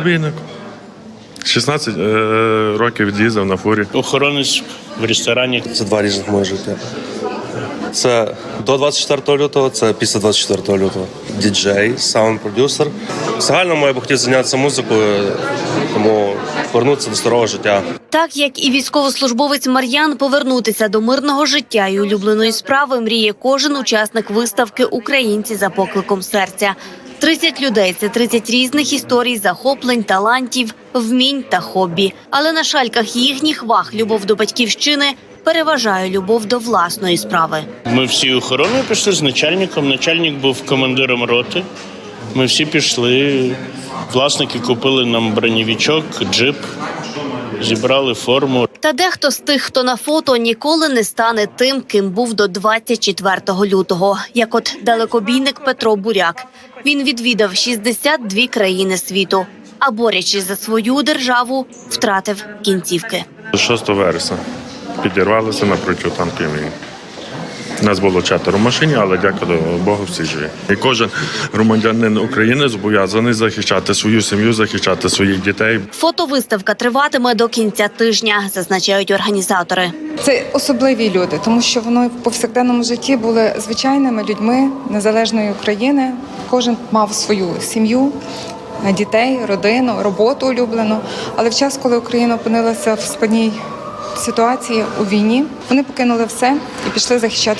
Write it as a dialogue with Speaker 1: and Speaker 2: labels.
Speaker 1: Бійник. 16 е, років від'їздив на фурі.
Speaker 2: Охоронець в ресторані.
Speaker 3: Це два різних мої життя. Це до 24 лютого, це після 24 лютого. Діджей, саунд-продюсер. Загально я б хотів зайнятися музикою, тому повернутися до старого життя.
Speaker 4: Так як і військовослужбовець Мар'ян повернутися до мирного життя і улюбленої справи мріє кожен учасник виставки Українці за покликом серця. 30 людей це 30 різних історій, захоплень, талантів, вмінь та хобі. Але на шальках їхніх ваг любов до батьківщини переважає любов до власної справи.
Speaker 2: Ми всі охороною пішли з начальником. Начальник був командиром роти. Ми всі пішли. Власники купили нам бронєвічок, джип, зібрали форму.
Speaker 4: Та дехто з тих, хто на фото, ніколи не стане тим, ким був до 24 лютого, як от далекобійник Петро Буряк. Він відвідав 62 країни світу, а борячись за свою державу, втратив кінцівки.
Speaker 1: 6 вересня підірвалися на танкової війни. Нас було четверо в машині, але дякую Богу, всі живі. І кожен громадянин України зобов'язаний захищати свою сім'ю, захищати своїх дітей.
Speaker 4: Фотовиставка триватиме до кінця тижня, зазначають організатори.
Speaker 5: Це особливі люди, тому що вони в повсякденному житті були звичайними людьми незалежної України. Кожен мав свою сім'ю, дітей, родину, роботу улюблену. Але в час, коли Україна опинилася в складній ситуації у війні, вони покинули все і пішли захищати